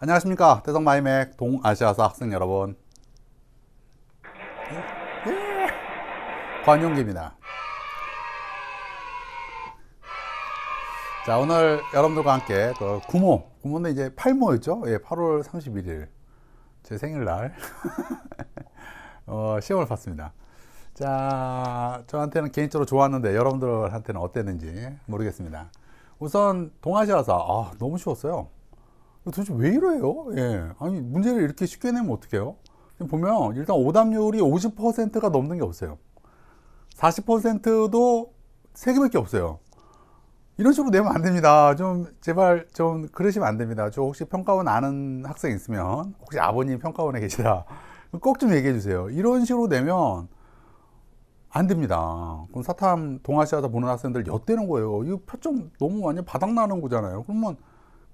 안녕하십니까. 대성 마이맥 동아시아사 학생 여러분. 예. 관용기입니다. 자 오늘 여러분들과 함께 그 구모 구모는 이제 8모였죠? 예, 8월 31일 제 생일날. 어, 시험을 봤습니다. 자 저한테는 개인적으로 좋았는데 여러분들한테는 어땠는지 모르겠습니다. 우선 동아시아사 아, 너무 쉬웠어요 도대체 왜 이래요? 예. 아니, 문제를 이렇게 쉽게 내면 어떡해요? 보면, 일단 오답률이 50%가 넘는 게 없어요. 40%도 3개밖에 없어요. 이런 식으로 내면 안 됩니다. 좀, 제발 좀 그러시면 안 됩니다. 저 혹시 평가원 아는 학생 있으면, 혹시 아버님 평가원에 계시다. 꼭 좀 얘기해 주세요. 이런 식으로 내면 안 됩니다. 그럼 사탐 동아시아사 보는 학생들 엿대는 거예요. 이거 표점 너무 완전 바닥나는 거잖아요. 그러면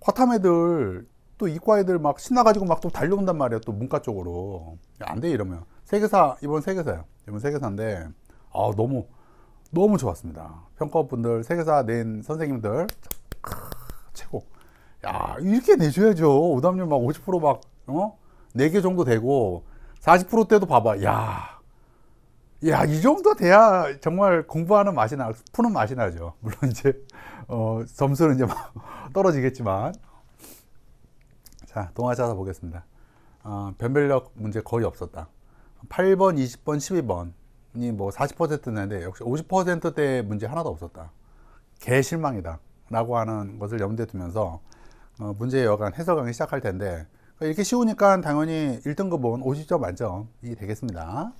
과탐 애들 또 이과 애들 막 신나가지고 막 또 달려온단 말이야 또 문과 쪽으로. 안 돼 이러면. 세계사 이번 세계사요. 이번 세계사인데 아 너무 너무 좋았습니다. 평가분들 세계사 낸 선생님들. 크, 최고. 야 이렇게 내줘야죠. 오답률 막 50%막 어? 4개 정도 되고 40%대도 봐봐. 야 야, 이 정도 돼야 정말 공부하는 맛이 나, 푸는 맛이 나죠. 물론 이제, 어, 점수는 이제 막 떨어지겠지만. 자, 동아시아사 보겠습니다. 어, 변별력 문제 거의 없었다. 8번, 20번, 12번이 뭐 40%인데 역시 50%대 문제 하나도 없었다. 개 실망이다. 라고 하는 것을 염두에 두면서 어, 문제 여간 강의 시작할 텐데 이렇게 쉬우니까 당연히 1등급은 50점 만점이 되겠습니다.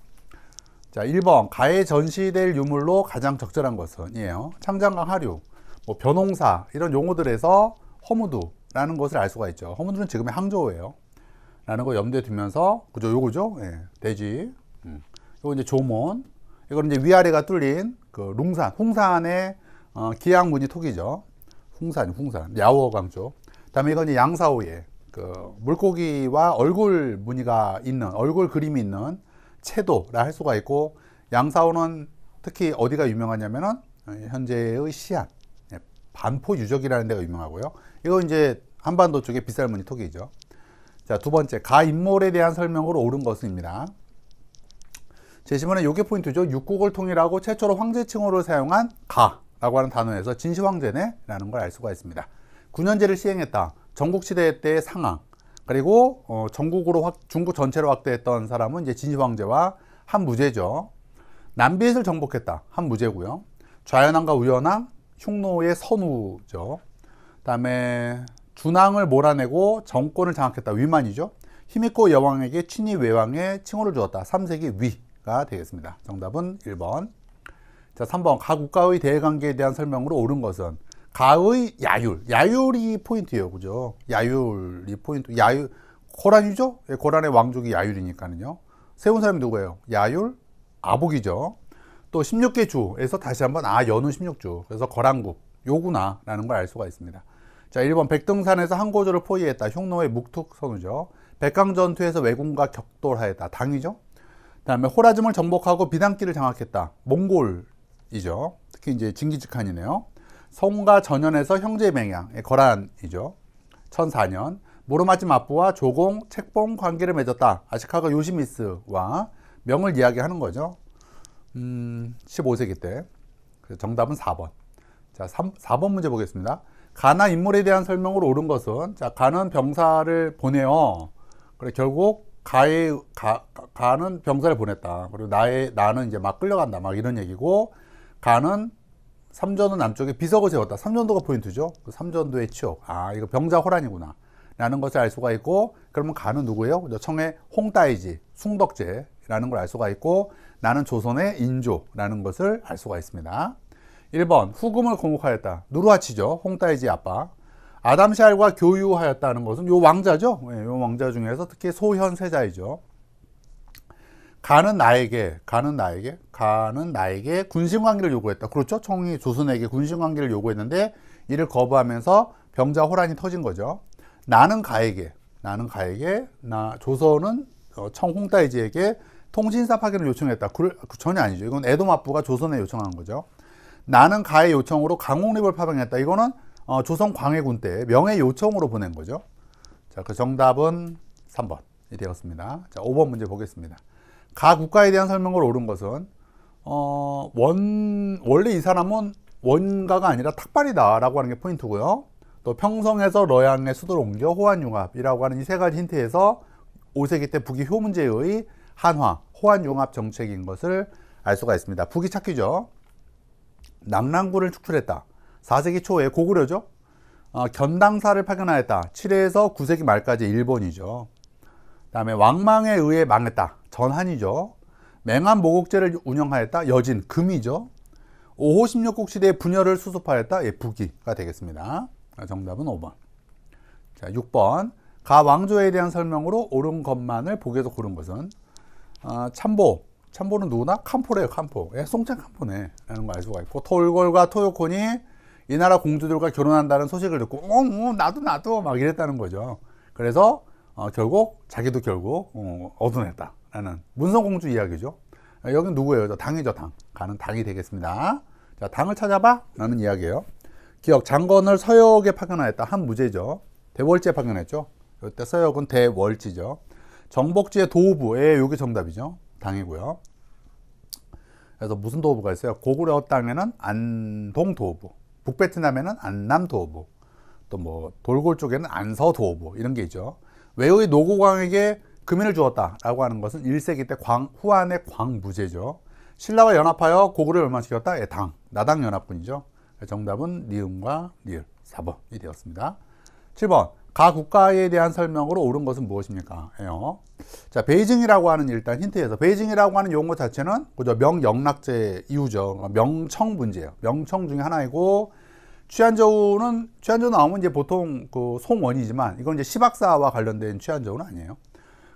자, 1번. 가에 전시될 유물로 가장 적절한 것은이에요. 창장강 하류, 뭐 변홍사 이런 용어들에서 허무두라는 것을 알 수가 있죠. 허무두는 지금의 항저우예요. 라는 거 염두에 두면서 그죠 요거죠. 예, 돼지. 음. 요거 이제 조몬. 이거는 이제 위아래가 뚫린 그 룽산, 홍산의 어, 기양무늬 톡이죠. 홍산, 홍산. 야워강 쪽. 그다음에 이건 이제 양사오의 그 물고기와 얼굴 무늬가 있는 얼굴 그림이 있는 채도라 할 수가 있고 양사오는 특히 어디가 유명하냐면은 현재의 시안 예, 반포 유적이라는 데가 유명하고요. 이거 이제 한반도 쪽에 빗살무늬 토기죠. 자, 두 번째 가 인몰에 대한 설명으로 옳은 것입니다. 제시문에 요게 포인트죠. 육국을 통일하고 최초로 황제 칭호를 사용한 가라고 하는 단어에서 진시황제네라는 걸 알 수가 있습니다. 9년제를 시행했다. 전국시대 때의 상황 그리고 어, 전국으로 확, 중국 전체로 확대했던 사람은 이제 진시황제와 한무제죠. 남비엣을 정복했다. 한무제고요. 좌연왕과 우연왕, 흉노의 선우죠. 그다음에 준왕을 몰아내고 정권을 장악했다. 위만이죠. 힘있고 여왕에게 친위 외왕의 칭호를 주었다. 3세기 위가 되겠습니다. 정답은 1번. 자, 3번. 각 국가의 대외관계에 대한 설명으로 옳은 것은 가의 야율. 야율이 포인트예요. 그죠? 야율이 포인트. 야율. 고란이죠? 예, 고란의 왕족이 야율이니까는요. 세운 사람이 누구예요? 야율? 아복이죠. 또 16개 주에서 다시 한번 아, 연운 16주. 그래서 거란국. 요구나. 라는 걸 알 수가 있습니다. 자, 1번 백등산에서 항고조를 포위했다. 흉노의 묵툭 선우죠. 백강 전투에서 왜군과 격돌하였다. 당이죠. 그 다음에 호라즘을 정복하고 비단길을 장악했다. 몽골이죠. 특히 이제 징기즈칸이네요. 성과 전연에서 형제 맹양, 거란이죠. 1004년 모르마지 마부와 조공, 책봉 관계를 맺었다. 아시카가 요시미스와 명을 이야기하는 거죠. 음, 15세기 때. 정답은 4번. 자, 3, 4번 문제 보겠습니다. 가나 인물에 대한 설명으로 옳은 것은 자, 가는 병사를 보내요. 그래 결국 가의 가, 가는 병사를 보냈다. 그리고 나의 나는 이제 막 끌려간다. 막 이런 얘기고 가는 삼전도 남쪽에 비석을 세웠다. 삼전도가 포인트죠. 그 삼전도의 치욕. 아, 이거 병자 호란이구나. 라는 것을 알 수가 있고, 그러면 가는 누구예요? 청의 홍따이지, 숭덕제라는 걸 알 수가 있고, 나는 조선의 인조라는 것을 알 수가 있습니다. 1번, 후금을 공국하였다. 누르하치죠. 홍따이지 아빠. 아담샬과 교유하였다는 것은 요 왕자죠. 예, 요 왕자 중에서 특히 소현세자이죠. 가는 나에게, 가는 나에게, 가는 나에게 군신관계를 요구했다. 그렇죠? 청이 조선에게 군신관계를 요구했는데 이를 거부하면서 병자 호란이 터진 거죠. 나는 가에게, 나는 가에게, 나 조선은 어, 청홍따이지에게 통신사 파견을 요청했다. 그, 전혀 아니죠. 이건 에도마부가 조선에 요청한 거죠. 나는 가의 요청으로 강홍립을 파병했다. 이거는 어, 조선 광해군 때 명예 요청으로 보낸 거죠. 자, 그 정답은 3번이 되었습니다. 자, 5번 문제 보겠습니다. 가 국가에 대한 설명을 옳은 것은 어, 원 원래 이 사람은 원가가 아니라 탁발이다라고 하는 게 포인트고요. 또 평성에서 러양의 수도를 옮겨 호환융합이라고 하는 이 세 가지 힌트에서 5세기 때 북이 효 문제의 한화, 호환융합 정책인 것을 알 수가 있습니다. 북이 찾기죠. 낙랑군을 축출했다. 4세기 초에 고구려죠. 어, 견당사를 파견하였다. 7회에서 9세기 말까지 일본이죠. 다음에 왕망에 의해 망했다. 전한이죠. 맹한 모국제를 운영하였다. 여진, 금이죠. 5호 16국 시대의 분열을 수습하였다. 예, 북이가 되겠습니다. 정답은 5번. 자, 6번. 가 왕조에 대한 설명으로 옳은 것만을 보기에서 고른 것은 어, 참보. 참보는 누구나? 캄포래요, 캄포. 예, 송창 캄포네. 라는 걸 알 수가 있고, 톨골과 토요콘이 이 나라 공주들과 결혼한다는 소식을 듣고, 어, 어, 나도, 나도, 막 이랬다는 거죠. 그래서, 어, 결국, 자기도 결국, 어, 얻어냈다. 라는 문성공주 이야기죠. 아, 여긴 누구예요? 저 당이죠, 당. 가는 당이 되겠습니다. 자, 당을 찾아봐? 라는 이야기예요. 기억, 장건을 서역에 파견하였다. 한 무제죠. 대월지에 파견했죠. 이때 서역은 대월지죠. 정복지의 도부, 예, 여기 정답이죠. 당이고요. 그래서 무슨 도부가 있어요? 고구려 땅에는 안동 도부, 북베트남에는 안남 도부, 또 뭐 돌골 쪽에는 안서 도부 이런 게 있죠. 외의 노고광에게 금인을 주었다라고 하는 것은 1세기 때 광, 후한의 광무제죠. 신라와 연합하여 고구려를 멸망시켰다. 예, 당, 나당 연합군이죠. 정답은 니음과 리을 4번이 되었습니다. 7번 가 국가에 대한 설명으로 옳은 것은 무엇입니까? 예요. 자, 베이징이라고 하는 일단 힌트에서 베이징이라고 하는 용어 자체는 그죠 명영락제 이유죠. 명청 문제예요. 명청 중에 하나이고 취한저우는 취한저우 나오면 이제 보통 그 송원이지만 이건 이제 시박사와 관련된 취한저우는 아니에요.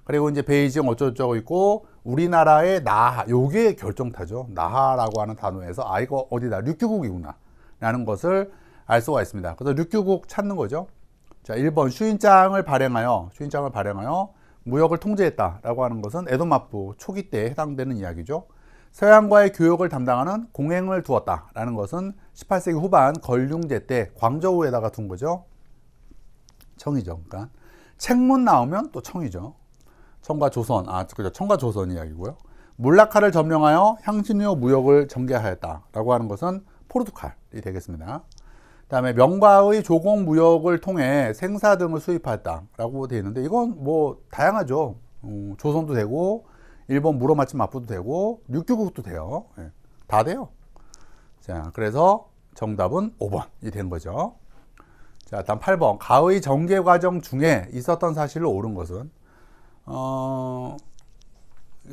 그리고 이제 베이징 어쩌고저쩌고 있고 우리나라의 나하 요게 결정타죠. 나하라고 하는 단어에서 아 이거 어디다 류큐국이구나 라는 것을 알 수가 있습니다. 그래서 류큐국 찾는 거죠. 자, 1번 슈인장을 발행하여 슈인장을 발행하여 무역을 통제했다 라고 하는 것은 에도마부 초기 때에 해당되는 이야기죠. 서양과의 교역을 담당하는 공행을 두었다 라는 것은 18세기 후반 걸륭제 때 광저우에다가 둔 거죠. 청이죠. 그러니까 책문 나오면 또 청이죠. 청과 조선, 아, 그죠. 청과 조선 이야기고요. 물라카를 점령하여 향신료 무역을 전개하였다라고 하는 것은 포르투갈이 되겠습니다. 그다음에 명과의 조공 무역을 통해 생사 등을 수입했다라고 되어 있는데 이건 뭐 다양하죠. 음, 조선도 되고 일본 무로마치 마푸도 되고 육교국도 돼요. 예, 다 돼요. 자, 그래서 정답은 5번이 된 거죠. 자, 다음 8번. 가의 전개 과정 중에 있었던 사실을 옳은 것은 어,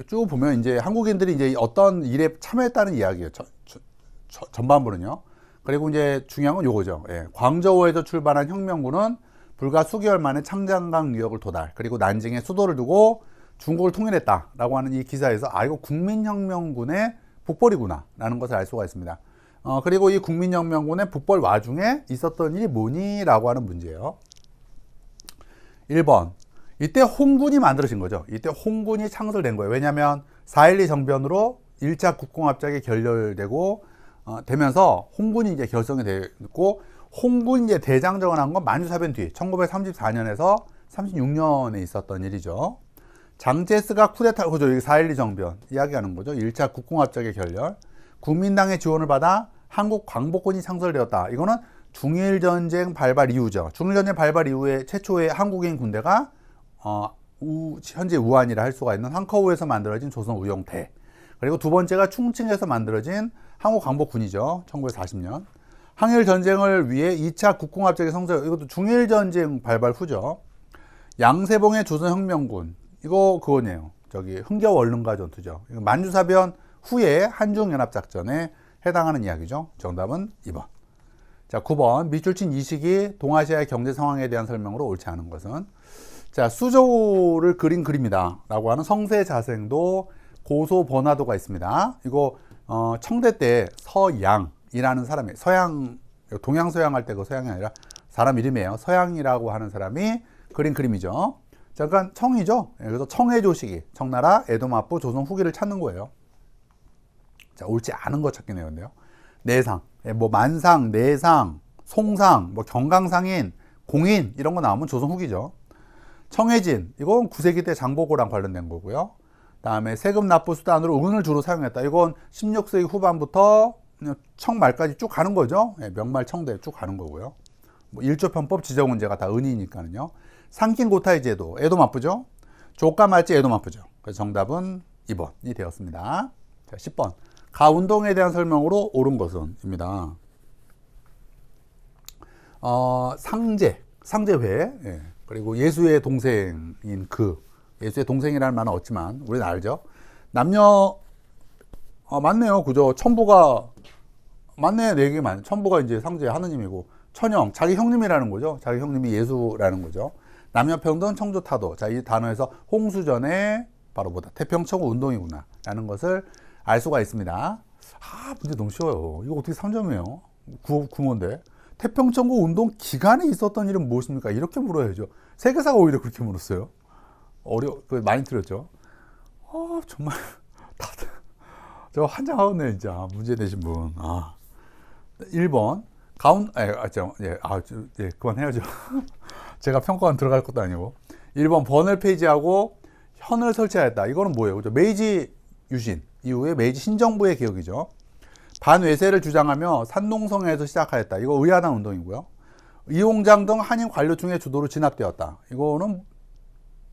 쭉 보면 이제 한국인들이 이제 어떤 일에 참여했다는 이야기예요. 저, 저, 저, 전반부는요. 그리고 이제 중요한 건 요거죠. 예, 광저우에서 출발한 혁명군은 불과 수개월 만에 창장강 유역을 도달, 그리고 난징에 수도를 두고 중국을 통일했다라고 하는 이 기사에서 아 이거 국민혁명군의 북벌이구나라는 것을 알 수가 있습니다. 어, 그리고 이 국민혁명군의 북벌 와중에 있었던 일이 뭐니라고 하는 문제예요. 1번 이때 홍군이 만들어진 거죠. 이때 홍군이 창설된 거예요. 왜냐하면 4.12 정변으로 1차 국공합작이 결렬되고 어, 되면서 홍군이 이제 결성이 됐고 홍군 이제 대장정을 한 건 만주사변 뒤 1934년에서 36년에 있었던 일이죠. 장제스가 쿠데타 그죠 여기 4.12 정변 이야기하는 거죠. 1차 국공합작의 결렬. 국민당의 지원을 받아 한국 광복군이 창설되었다. 이거는 중일 전쟁 발발 이후죠. 중일 전쟁 발발 이후에 최초의 한국인 군대가 어, 우, 현재 우한이라 할 수가 있는 한커우에서 만들어진 조선 우영태. 그리고 두 번째가 충칭에서 만들어진 한국 광복군이죠. 1940년. 항일 전쟁을 위해 2차 국공합작의 성서 이것도 중일 전쟁 발발 후죠. 양세봉의 조선혁명군 이거 그거네요. 저기 흥겨워 얼른가 전투죠. 만주사변 후에 한중연합작전에 해당하는 이야기죠. 정답은 2번. 자, 9번. 밑줄 친이 시기 동아시아의 경제 상황에 대한 설명으로 옳지 않은 것은 자, 수조를 그린 그림이다. 라고 하는 성세 자생도 고소 번화도가 있습니다. 이거 어, 청대 때 서양이라는 사람이 서양 동양 서양 할 때 그 서양이 아니라 사람 이름이에요. 서양이라고 하는 사람이 그린 그림이죠. 잠깐 청이죠. 예, 그래서 청해조식이 청나라 에도마부 조선 후기를 찾는 거예요. 자 옳지 않은 거 찾긴 해요. 내상, 예, 뭐 만상, 내상, 송상, 뭐 경강상인, 공인 이런 거 나오면 조선 후기죠. 청해진 이건 9세기 때 장보고랑 관련된 거고요. 다음에 세금 납부 수단으로 은을 주로 사용했다. 이건 16세기 후반부터 청 말까지 쭉 가는 거죠. 예, 명말 청대 쭉 가는 거고요. 뭐 일조편법 지정 문제가 다 은이니까는요. 상킨 고타이 제도 애도 나쁘죠. 조가 말지 애도 나쁘죠. 그래서 정답은 2번이 되었습니다. 자, 10번 가 운동에 대한 설명으로 옳은 것은입니다. 어, 상제, 상제회, 예. 그리고 예수의 동생인 그, 예수의 동생이라는 말은 없지만, 우리는 알죠. 남녀, 어, 맞네요. 그죠. 천부가, 맞네. 네개 맞네. 천부가 이제 상제 하느님이고, 천형, 자기 형님이라는 거죠. 자기 형님이 예수라는 거죠. 남녀평등 청조타도. 자, 이 단어에서 홍수전에 바로 뭐다. 태평천국 운동이구나. 라는 것을 알 수가 있습니다. 아, 문제 너무 쉬워요. 이거 어떻게 3점이에요? 구, 구몬데. 태평천국 운동 기간에 있었던 일은 무엇입니까? 이렇게 물어야죠. 세계사가 오히려 그렇게 물었어요. 어려, 그 많이 틀렸죠. 아, 정말 다들 저 환장하겠네 진짜 문제 내신 분. 아, 1번 가운, 에, 아, 저, 예, 아, 저, 예, 그만 해야죠. 제가 평가원 들어갈 것도 아니고. 1번 번을 폐지하고 현을 설치하였다. 이거는 뭐예요? 그죠? 메이지 유신 이후에 메이지 신정부의 개혁이죠. 반외세를 주장하며 산농성에서 시작하였다. 이거 의아한 운동이고요. 이홍장 등 한인 관료층의 주도로 진압되었다. 이거는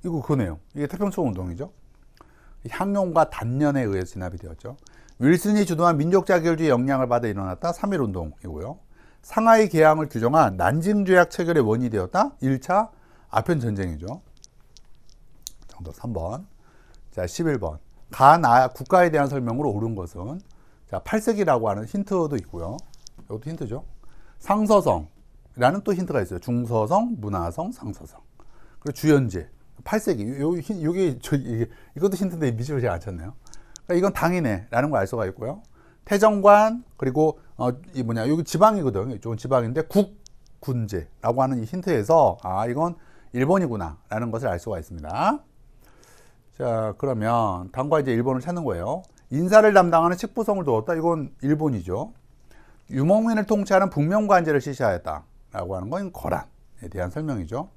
이거 그네요. 이게 태평천 운동이죠. 향용과 단년에 의해 진압이 되었죠. 윌슨이 주도한 민족 자결주의 영향을 받아 일어났다. 3.1 운동이고요. 상하이 계양을 규정한 난징 조약 체결의 원인이 되었다. 1차 아편 전쟁이죠. 정답 3번. 자, 11번. 가나 국가에 대한 설명으로 옳은 것은 자, 팔색이라고 하는 힌트도 있고요. 이것도 힌트죠. 상서성이라는 또 힌트가 있어요. 중서성, 문화성, 상서성. 그리고 주연제. 팔색이. 요, 요 게, 저, 이게, 이것도 힌트인데 미지를 제가 안 쳤네요. 그러니까 이건 당이네라는 걸 알 수가 있고요. 태정관, 그리고, 어, 이 뭐냐, 여기 지방이거든요. 이쪽은 지방인데, 국군제라고 하는 이 힌트에서, 아, 이건 일본이구나. 라는 것을 알 수가 있습니다. 자, 그러면, 당과 이제 일본을 찾는 거예요. 인사를 담당하는 식부성을 두었다. 이건 일본이죠. 유목민을 통치하는 북명관제를 실시하였다. 라고 하는 건 거란에 대한 설명이죠.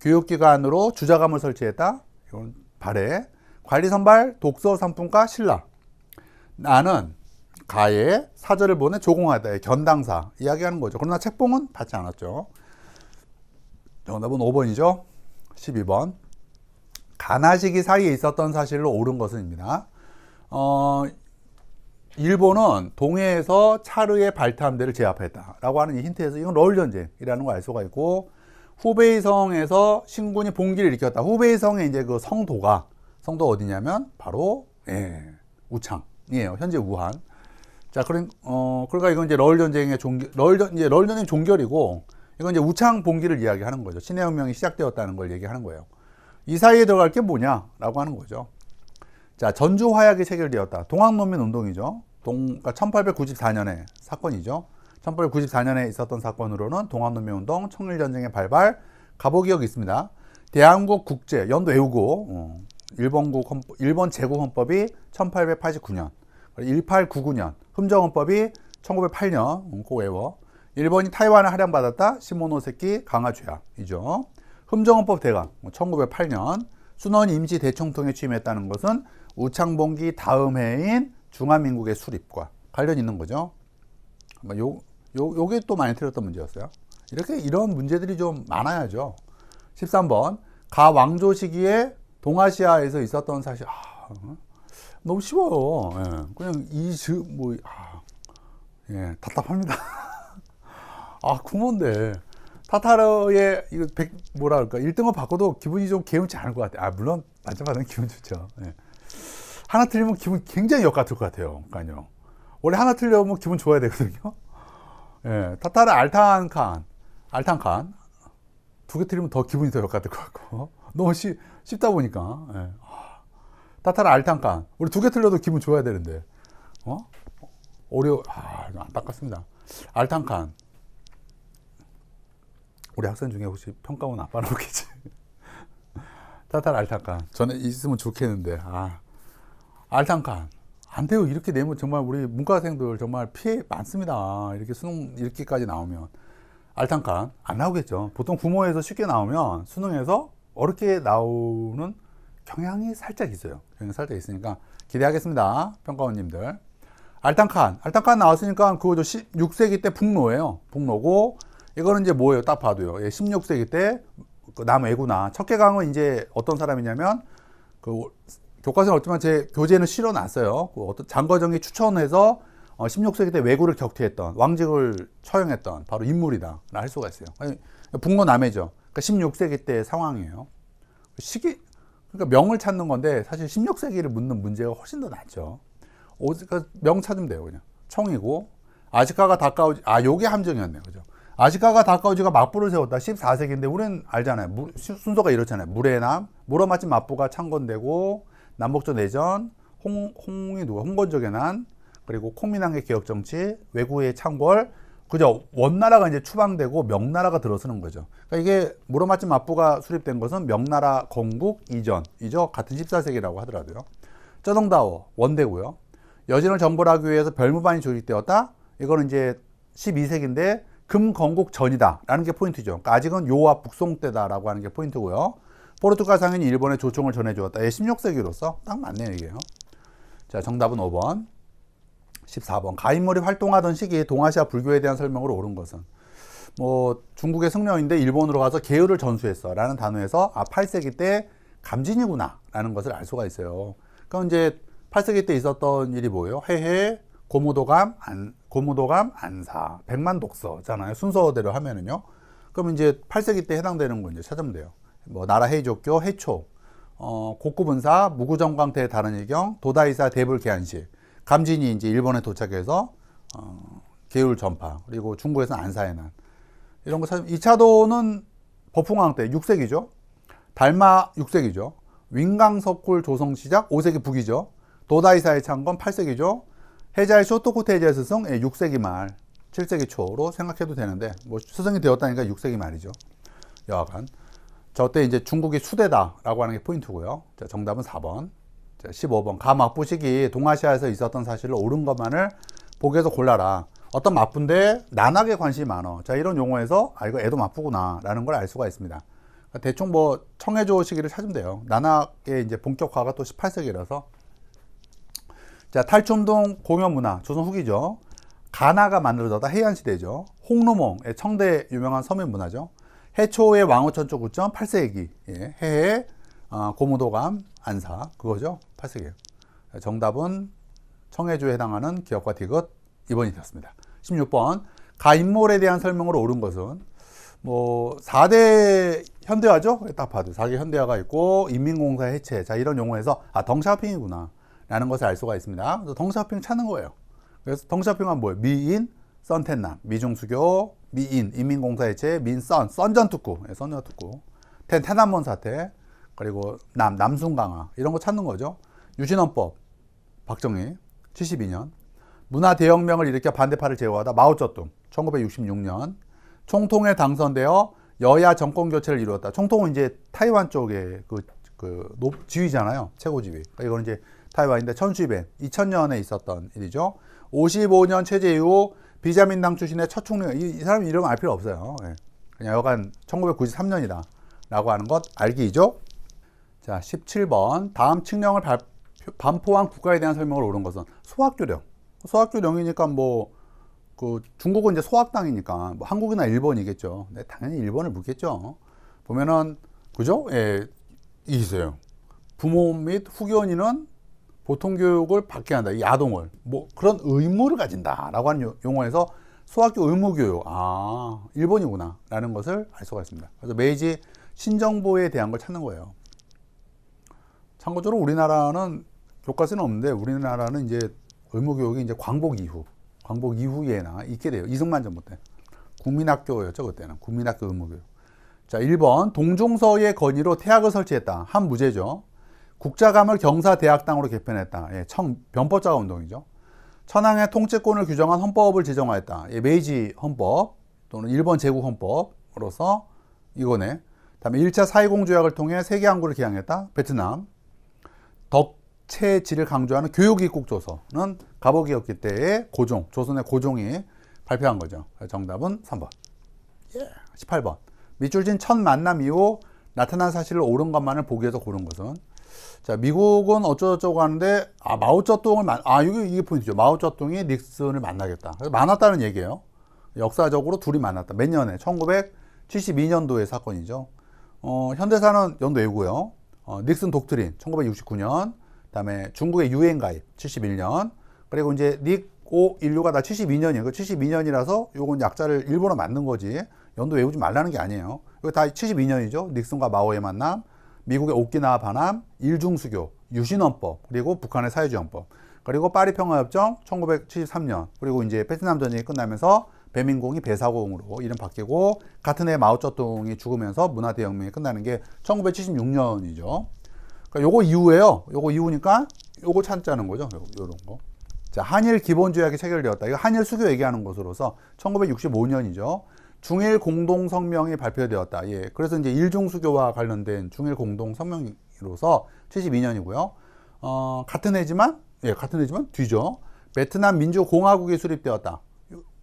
교육기관으로 주자감을 설치했다. 이건 발해. 관리선발, 독서, 상품과 신라. 나는 가에 사절을 보내 조공하다. 견당사. 이야기하는 거죠. 그러나 책봉은 받지 않았죠. 정답은 5번이죠. 12번. 가나 시기 사이에 있었던 사실로 옳은 것은입니다. 어, 일본은 동해에서 차르의 발탐대를 제압했다라고 하는 이 힌트에서 이건 롤 전쟁이라는 걸 알 수가 있고 후베이 성에서 신군이 봉기를 일으켰다. 후베이 성의 이제 그 성도가 성도 어디냐면 바로 예, 우창이에요. 현재 우한. 자, 그런 어 그러니까 이건 이제 롤 전쟁의 종결 롤 이제 롤 전쟁 종결이고 이건 이제 우창 봉기를 이야기하는 거죠. 신의 혁명이 시작되었다는 걸 얘기하는 거예요. 이 사이에 들어갈 게 뭐냐라고 하는 거죠. 자, 전주 화약이 체결되었다. 동학농민 운동이죠. 동, 그러니까 1894년에 사건이죠. 1894년에 있었던 사건으로는 동학농민 운동, 청일전쟁의 발발, 가보기억이 있습니다. 대한국 국제, 연도 외우고, 어, 일본국 헌법, 일본 제국 헌법이 1889년, 1899년, 흠정헌법이 1908년, 음, 그거 외워. 일본이 타이완을 할양받았다. 시모노세키 강화죄악이죠. 흠정헌법 대강, 1908년, 순원 임시 대총통에 취임했다는 것은 우창봉기 다음 해인 중화민국의 수립과 관련 있는 거죠. 요, 요, 요게 또 많이 틀렸던 문제였어요. 이렇게 이런 문제들이 좀 많아야죠. 13번. 가 왕조 시기에 동아시아에서 있었던 사실, 아, 너무 쉬워요. 예, 그냥 이, 즈, 뭐, 아, 예, 답답합니다. 아, 구몬데. 타타르의, 이거, 백, 뭐라 그럴까. 1등을 바꿔도 기분이 좀 개운치 않을 것 같아요. 아, 물론, 만져받으면 기분 좋죠. 예. 하나 틀리면 기분 굉장히 역 같을 것 같아요. 그러니까요. 원래 하나 틀려면 기분 좋아야 되거든요. 예, 타타르 알탄 칸, 알탄 칸. 두 개 틀리면 더 기분이 더 역 같을 것 같고. 너무 쉽, 쉽다 보니까. 예. 타타르 알탄 칸. 우리 두 개 틀려도 기분 좋아야 되는데. 어? 어려워. 아, 안타깝습니다. 알탄 칸. 우리 학생 중에 혹시 평가원 아빠는 없겠지? 타타르 알탄 칸. 전에 있으면 좋겠는데. 아. 알탕칸. 안 돼요. 이렇게 내면 정말 우리 문과생들 정말 피해 많습니다. 이렇게 수능 이렇게까지 나오면. 알탕칸. 안 나오겠죠. 보통 구모에서 쉽게 나오면 수능에서 어렵게 나오는 경향이 살짝 있어요. 경향이 살짝 있으니까 기대하겠습니다. 평가원님들. 알탕칸. 알탕칸 나왔으니까 그거죠. 16세기 때 북로예요. 북로고 이거는 이제 뭐예요? 딱 봐도요. 예, 16세기 때그 남외구나. 척계강은 이제 어떤 사람이냐면 그 교과서는 없지만 제 교재는 실어놨어요. 그 어떤 장거정이 추천해서 어 16세기 때 외구를 격퇴했던 왕직을 처형했던 바로 인물이다. 할 수가 있어요. 북로 남해죠. 그러니까 16세기 때 상황이에요. 시기 그러니까 명을 찾는 건데 사실 16세기를 묻는 문제가 훨씬 더 낫죠. 오, 그러니까 명 찾으면 돼요, 그냥. 청이고 아직가가 다가오지 아 요게 함정이었네요. 그죠? 아시카가 다카오지가 막부를 세웠다. 14세기인데 우리는 알잖아요. 무, 순서가 이렇잖아요. 물의 남, 물어 맞힌 막부가 창건되고 남북조 내전, 홍, 홍이 누가 홍건적의 난, 그리고 콩민항의 개혁 정치, 외구의 창궐, 그죠? 원나라가 이제 추방되고 명나라가 들어서는 거죠. 그러니까 이게 맞힌 막부가 수립된 것은 명나라 건국 이전이죠. 같은 14세기라고 하더라도요.쩌덩다워 원대고요. 여진을 정벌하기 위해서 별무반이 조직되었다. 이거는 이제 12세기인데 금건국 전이다라는 게 포인트죠. 그러니까 아직은 요압 북송 때다라고 하는 게 포인트고요. 포르투갈 상인이 일본에 조총을 전해주었다. 예, 16세기로서 딱 맞네요, 이게요. 자, 정답은 5번. 14번. 가인물이 활동하던 시기 동아시아 불교에 대한 설명으로 옳은 것은 뭐 중국의 승려인데 일본으로 가서 계율을 전수했어 라는 단어에서 아 8세기 때 감진이구나 라는 것을 알 수가 있어요. 그럼 이제 8세기 때 있었던 일이 뭐예요? 해해 고무도감, 안, 고무도감, 안사, 백만 독서잖아요. 순서대로 하면은요. 그럼 이제 8세기 때 해당되는 거 이제 찾으면 돼요. 뭐 나라 해족교, 해초, 어, 곡구분사, 무구정광태 다른 일경, 도다이사 대불개한시, 감진이 이제 일본에 도착해서 어, 계율 전파, 그리고 중국에서는 안사의 난 이런 거 찾으면 2차도는 버풍왕 때 6세기죠. 달마 6세기죠. 윙강석굴 조성 시작 5세기 북이죠. 도다이사의 창건 8세기죠. 해자의 쇼토코테이지의 스승 6세기 예, 말, 7세기 초로 생각해도 되는데 뭐 스승이 되었다니까 6세기 말이죠. 여하간 저 때 이제 중국이 수대다라고 하는 게 포인트고요. 자, 정답은 4번. 자, 15번 가막부식이 동아시아에서 있었던 사실을 옳은 것만을 보기에서 골라라. 어떤 맞부인데 난하게 관심이 많어. 자 이런 용어에서 아 이거 애도 맞부구나 라는 걸 알 수가 있습니다. 그러니까 대충 뭐 청해조 시기를 찾으면 돼요. 난학의 이제 본격화가 또 18세기라서 자, 탈춤동 공연 문화, 조선 후기죠. 가나가 만들어졌다 해안시대죠. 홍루몽, 청대 유명한 서민 문화죠. 해초의 왕호천 쪽 구점 8세기, 예, 해해 어, 고무도감 안사, 그거죠. 8세기. 정답은 청해주에 해당하는 기업과 디귿 2번이 되었습니다. 16번. 가인몰에 대한 설명으로 옳은 것은 뭐 4대 현대화죠? 딱 봐도 4개 현대화가 있고 인민공사 해체. 자, 이런 용어에서 아, 덩샤핑이구나. 라는 것을 알 수가 있습니다. 덩샤핑 찾는 거예요. 그래서 덩샤핑은 뭐예요? 미인, 썬텐남, 미중수교, 미인, 인민공사해체, 민선, 썬전특구, 예, 썬전특구, 텐, 테난몬 사태, 그리고 남, 남순강화 이런 거 찾는 거죠. 유신헌법, 박정희, 72년. 문화 대혁명을 일으켜 반대파를 제거하다 마오쩌둥, 1966년. 총통에 당선되어 여야 정권 교체를 이루었다. 총통은 이제 타이완 쪽의 그, 그 지휘잖아요. 최고 지휘. 그러니까 이거는 이제 타이완인데 천수이벤 2000년에 있었던 일이죠. 55년 체제 이후 비자민당 출신의 첫 총리 이, 이 사람 이름 알 필요 없어요. 예. 그냥 여간 1993년이다 라고 하는 것 알기죠. 자 17번 다음 칙령을 발표, 반포한 국가에 대한 설명을 옳은 것은 소학교령 소학교령이니까 뭐 그 중국은 이제 소학당이니까 뭐 한국이나 일본이겠죠. 네, 당연히 일본을 묻겠죠. 보면은 그죠? 예, 있어요. 부모 및 후견인은 보통 교육을 받게 한다. 이 아동을. 뭐 그런 의무를 가진다라고 하는 용어에서 소학교 의무 교육. 아, 일본이구나. 라는 것을 알 수가 있습니다. 그래서 메이지 신정보에 대한 걸 찾는 거예요. 참고적으로 우리나라는 교과서는 없는데 우리나라는 이제 의무 교육이 이제 광복 이후, 광복 이후에나 있게 돼요. 이승만 전부 때. 국민학교였죠, 그때는. 국민학교 의무 교육. 자, 1번 동종서의 건의로 태학을 설치했다. 한 무죄죠. 국자감을 경사대학당으로 개편했다. 예, 청, 변법자가 운동이죠. 천황의 통치권을 규정한 헌법을 제정하였다. 예, 메이지 헌법 또는 일본 제국 헌법으로서 이거네. 다음에 1차 사회공조약을 통해 세계항구를 개항했다. 베트남. 덕체지를 강조하는 교육입국 조서는 가보기였기 때에 고종, 조선의 고종이 발표한 거죠. 정답은 3번. 예, 18번. 밑줄진 첫 만남 이후 나타난 사실을 옳은 것만을 보기 위해서 고른 것은 자 미국은 어쩌고저쩌고 하는데 아 마오쩌둥을 만, 아 이게 이게 포인트죠. 마오쩌둥이 닉슨을 만나겠다. 그래서 만났다는 얘기예요. 역사적으로 둘이 만났다. 몇 년에? 1972년도의 사건이죠. 어, 현대사는 연도 외고요. 어, 닉슨 독트린 1969년. 그다음에 중국의 유엔 가입 71년. 그리고 이제 닉오 인류가 다 72년이에요. 그 72년이라서 요건 약자를 일본어 만든 거지. 연도 외우지 말라는 게 아니에요. 이거 다 72년이죠. 닉슨과 마오의 만남, 미국의 오키나와 반함, 일중수교, 유신헌법, 그리고 북한의 사회주의헌법, 그리고 파리 평화협정 1973년, 그리고 이제 베트남 전쟁이 끝나면서 배민공이 배사공으로 이름 바뀌고 같은 해 마오쩌둥이 죽으면서 문화대혁명이 끝나는 게 1976년이죠. 그러니까 요거 이후에요. 요거 이후니까 요거 찾자는 거죠. 요, 요런 거. 자, 한일 기본조약이 체결되었다. 이거 한일 수교 얘기하는 것으로서 1965년이죠. 중일 공동 성명이 발표되었다. 예. 그래서 이제 일중 수교와 관련된 중일 공동 성명으로서 72년이고요. 어, 같은 해지만 예, 같은 해지만 뒤죠. 베트남 민주공화국이 수립되었다.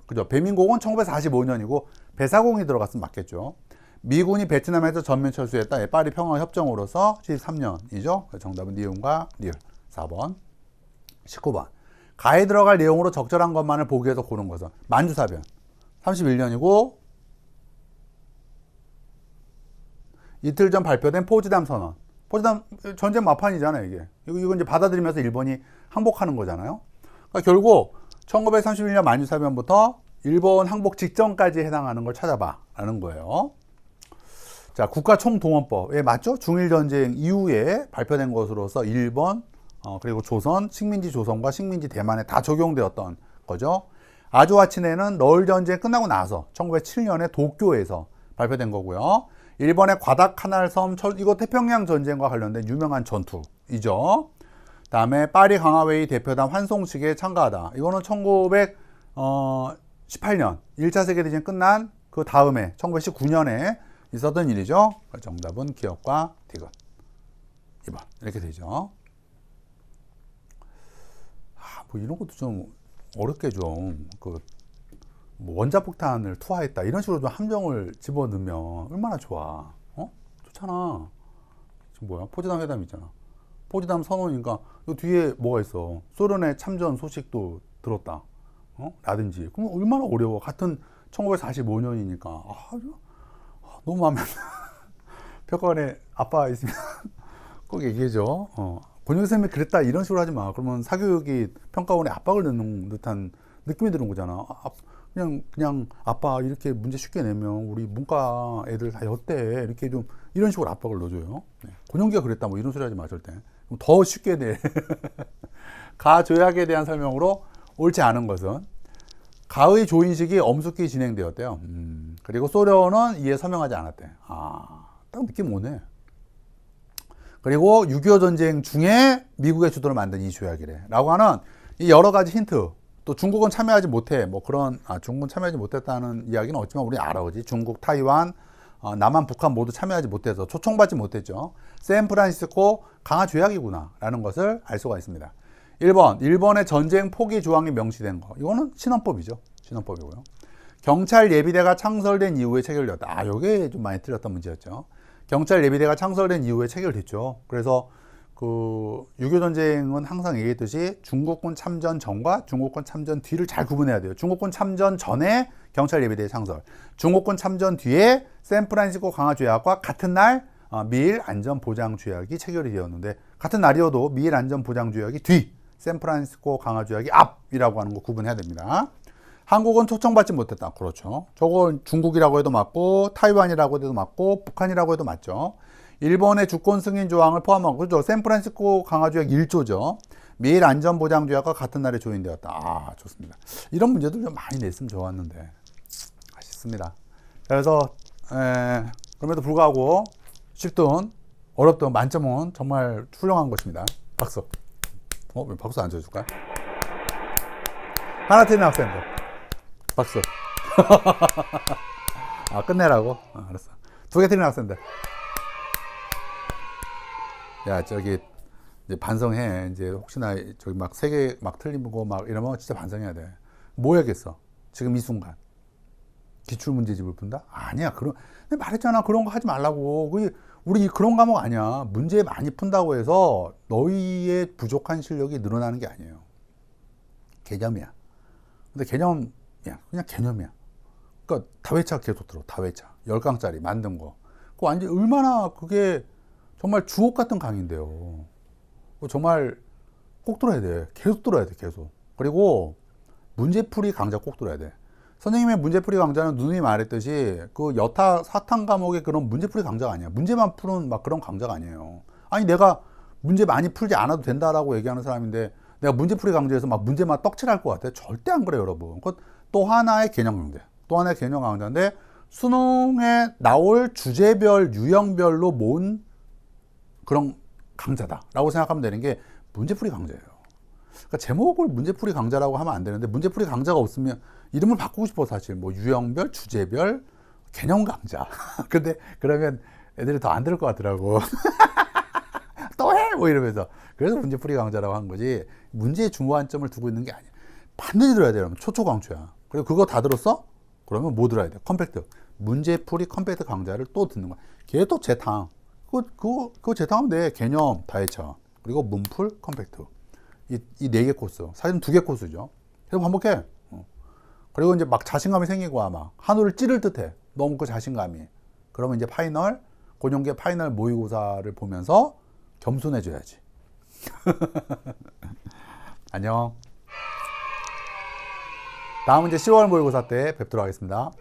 그죠? 배민공은 1945년이고 배사공이 들어갔으면 맞겠죠. 미군이 베트남에서 전면 철수했다. 예, 파리 평화 협정으로서 73년이죠. 정답은 니온과 리을 4번. 19번. 가에 들어갈 내용으로 적절한 것만을 보기 위해서 고른 것은 만주사변 31년이고 이틀 전 발표된 포지담 선언. 포지담 전쟁 마판이잖아요, 이게. 이거, 이거 이제 받아들이면서 일본이 항복하는 거잖아요. 그러니까 결국 1931년 만주사변부터 일본 항복 직전까지 해당하는 걸 찾아봐라는 거예요. 자, 국가총동원법. 예, 맞죠? 중일전쟁 이후에 발표된 것으로서 일본, 어, 그리고 조선, 식민지 조선과 식민지 대만에 다 적용되었던 거죠. 아주아치네는 러일 전쟁 끝나고 나서 1907년에 도쿄에서 발표된 거고요. 일본의 과다카날섬 철 이거 태평양 전쟁과 관련된 유명한 전투이죠. 다음에 파리 강화회의 대표단 환송식에 참가하다. 이거는 1918년 1차 세계대전 끝난 그 다음에 1919년에 있었던 일이죠. 정답은 기억과 디귿. 2번 이렇게 되죠. 아, 뭐 이런 것도 좀 어렵게 좀 그 뭐 원자폭탄을 투하했다. 이런 식으로 좀 함정을 집어넣으면 얼마나 좋아. 어? 좋잖아. 지금 뭐야? 포지담 회담 있잖아. 포지담 선언이니까 이 뒤에 뭐가 있어? 소련의 참전 소식도 들었다. 어? 라든지. 그럼 얼마나 어려워. 같은 1945년이니까. 아, 너무 마음에 평가원에 아빠 있으면 꼭 얘기해줘. 어. 본영 쌤이 그랬다. 이런 식으로 하지 마. 그러면 사교육이 평가원에 압박을 넣는 듯한 느낌이 드는 거잖아. 아, 그냥 그냥 아빠 이렇게 문제 쉽게 내면 우리 문과 애들 다 였대 이렇게 좀 이런 식으로 압박을 넣어줘요. 네. 권영기가 그랬다 뭐 이런 소리 하지 마실 때. 더 쉽게 내. 가 조약에 대한 설명으로 옳지 않은 것은 가의 조인식이 엄숙히 진행되었대요. 음, 그리고 소련은 이에 서명하지 않았대. 아, 딱 느낌 오네. 그리고 6.25 전쟁 중에 미국의 주도를 만든 이 조약이래. 라고 하는 이 여러 가지 힌트. 또 중국은 참여하지 못해 뭐 그런 아, 중국은 참여하지 못했다는 이야기는 없지만 우리 알아 오지 중국, 타이완, 어, 남한, 북한 모두 참여하지 못해서 초청받지 못했죠. 샌프란시스코 강화 조약이구나 라는 것을 알 수가 있습니다. 1번 일본의 전쟁 포기 조항이 명시된 거 이거는 신헌법이죠. 신헌법이고요. 경찰 예비대가 창설된 이후에 체결되었다. 아, 요게 좀 많이 틀렸던 문제였죠. 경찰 예비대가 창설된 이후에 체결됐죠. 그래서 그6.25 전쟁은 항상 얘기했듯이 중국군 참전 전과 중국군 참전 뒤를 잘 구분해야 돼요. 중국군 참전 전에 경찰 예비대 창설, 중국군 참전 뒤에 샌프란시스코 강화 조약과 같은 날 어, 미일 안전 보장 조약이 체결이 되었는데 같은 날이어도 미일 안전 보장 조약이 뒤, 샌프란시스코 강화 조약이 앞이라고 하는 거 구분해야 됩니다. 한국은 초청받지 못했다. 그렇죠. 저건 중국이라고 해도 맞고 타이완이라고 해도 맞고 북한이라고 해도 맞죠. 일본의 주권 승인 조항을 포함하고 그죠? 샌프란시스코 강화조약 1조죠. 미일 안전보장조약과 같은 날에 조인되었다. 아, 좋습니다. 이런 문제들 좀 많이 냈으면 좋았는데 아쉽습니다. 그래서 에, 그럼에도 불구하고 쉽든 어렵든 만점은 정말 훌륭한 것입니다. 박수. 어, 왜 박수 안 쳐줄까? 하나 틀린 학생들. 박수. 아, 끝내라고? 아, 알았어. 두 개 틀린 학생들. 야 저기 이제 반성해 이제 혹시나 저기 막세개막 틀리고 막 이러면 진짜 반성해야 돼. 뭐 해야겠어? 지금 이 순간 기출 문제집을 푼다? 아니야 그런 말했잖아 그런 거 하지 말라고. 그 우리 그런 과목 아니야. 문제 많이 푼다고 해서 너희의 부족한 실력이 늘어나는 게 아니에요. 개념이야. 근데 개념이야. 그냥 개념이야. 그러니까 다회차 계속 들어. 다회차. 열 강짜리 만든 거. 그 완전 얼마나 그게 정말 주옥 같은 강의인데요. 정말 꼭 들어야 돼. 계속 들어야 돼. 계속. 그리고 문제풀이 강좌 꼭 들어야 돼. 선생님의 문제풀이 강좌는 누누이 말했듯이 그 여타 사탕 과목의 그런 문제풀이 강좌가 아니야. 문제만 푸는 막 그런 강좌가 아니에요. 아니 내가 문제 많이 풀지 않아도 된다라고 얘기하는 사람인데 내가 문제풀이 강좌에서 막 문제만 떡칠할 것 같아? 절대 안 그래요, 여러분. 그것 또 하나의 개념 강좌. 또 하나의 개념 강좌인데 수능에 나올 주제별, 유형별로 모은 그런 강좌다라고 생각하면 되는 게 문제풀이 강좌예요. 그러니까 제목을 문제풀이 강좌라고 하면 안 되는데 문제풀이 강좌가 없으면 이름을 바꾸고 싶어 사실 뭐 유형별, 주제별, 개념 강좌. 근데 그러면 애들이 더 안 들을 것 같더라고. 또 해! 뭐 이러면서. 그래서 문제풀이 강좌라고 한 거지. 문제에 중요한점을 두고 있는 게 아니야. 반드시 들어야 돼요. 초초강추야. 그리고 그거 다 들었어? 그러면 뭐 들어야 돼? 컴팩트. 문제풀이 컴팩트 강좌를 또 듣는 거야. 걔 또 재탕. 그거, 그거, 그거 재탕하면 돼. 개념, 다해차. 그리고 문풀, 컴팩트. 이, 이 네 개 코스. 사실은 두 개 코스죠. 계속 반복해. 어. 그리고 이제 막 자신감이 생기고 아마 하늘을 찌를 듯 해. 너무 그 자신감이. 그러면 이제 파이널, 곤용계 파이널 모의고사를 보면서 겸손해져야지. 안녕. 다음은 이제 10월 모의고사 때 뵙도록 하겠습니다.